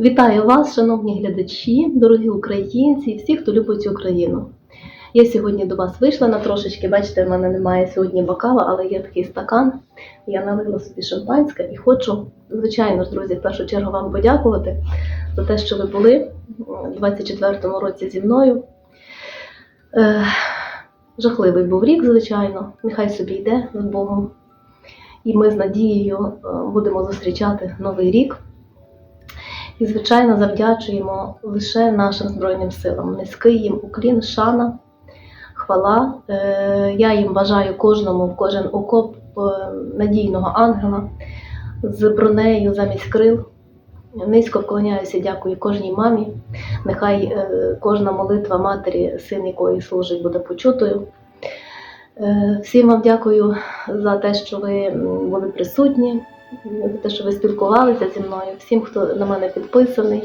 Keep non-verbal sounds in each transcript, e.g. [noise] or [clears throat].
Вітаю вас, шановні глядачі, дорогі українці і всі, хто любить Україну. Я сьогодні до вас вийшла на трошечки, бачите, в мене немає сьогодні бокала, але є такий стакан. Я налила собі шампанське і хочу, звичайно ж, друзі, в першу чергу вам подякувати за те, що ви були у 24-му році зі мною. Е, жахливий був рік, звичайно, нехай собі йде з Богом. І ми з надією е, будемо зустрічати новий рік. І, звичайно, завдячуємо лише нашим Збройним силам. Низький їм уклін, шана, хвала. Е, Я їм бажаю кожному в кожен окоп е, надійного ангела з бронею замість крил. Низько вклоняюся, дякую кожній мамі. Нехай е, кожна молитва матері, син якої служить, буде почутою. Всім вам дякую за те, що ви були присутні, за те, що ви спілкувалися зі мною, всім, хто на мене підписаний,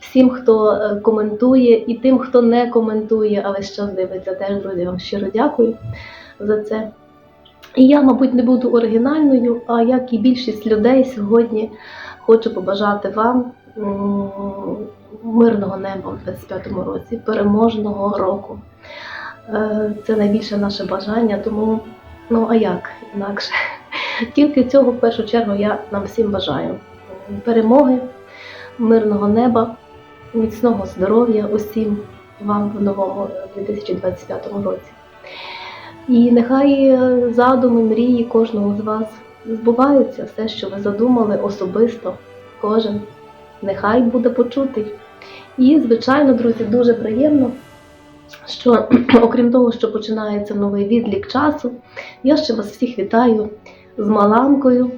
всім, хто е, коментує, і тим, хто не коментує, але ще дивиться. Теж, друзі, вам щиро дякую за це. І я, мабуть, не буду оригінальною, а як і більшість людей сьогодні хочу побажати вам мирного неба в 25-му році, переможного року. Е, Це найбільше наше бажання, тому ну а як інакше? Тільки цього в першу чергу я нам всім бажаю. Перемоги, мирного неба, міцного здоров'я усім вам в новому 2025 році. І нехай е, задуми, мрії кожного з вас збуваються, все, що ви задумали особисто, кожен, нехай буде почутий. І, звичайно, друзі, дуже приємно, що [clears throat] окрім того, що починається новий відлік часу, я ще вас всіх вітаю з Маланкою.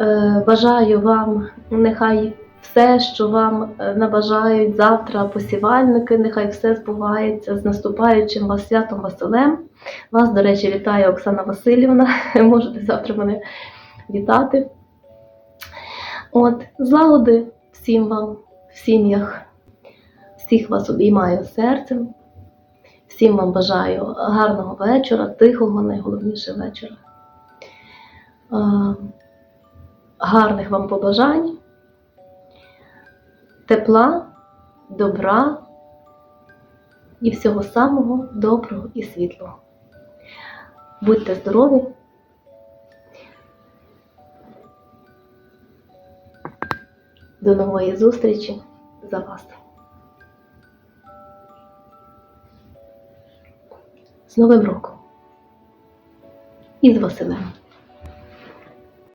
Е, Бажаю вам, нехай все, що вам е, набажають завтра посівальники, нехай все збувається з наступаючим вас святом Василем. Вас, до речі, вітає Оксана Васильівна. [laughs] Можете завтра мене вітати. От, злагоди всім вам в сім'ях, всіх вас обіймаю серцем. Всім вам бажаю гарного вечора, тихого, найголовніше вечора. Гарних вам побажань, тепла, добра і всього самого доброго і світлого. Будьте здорові! До нової зустрічі за вас! З Новим роком! І з Василем!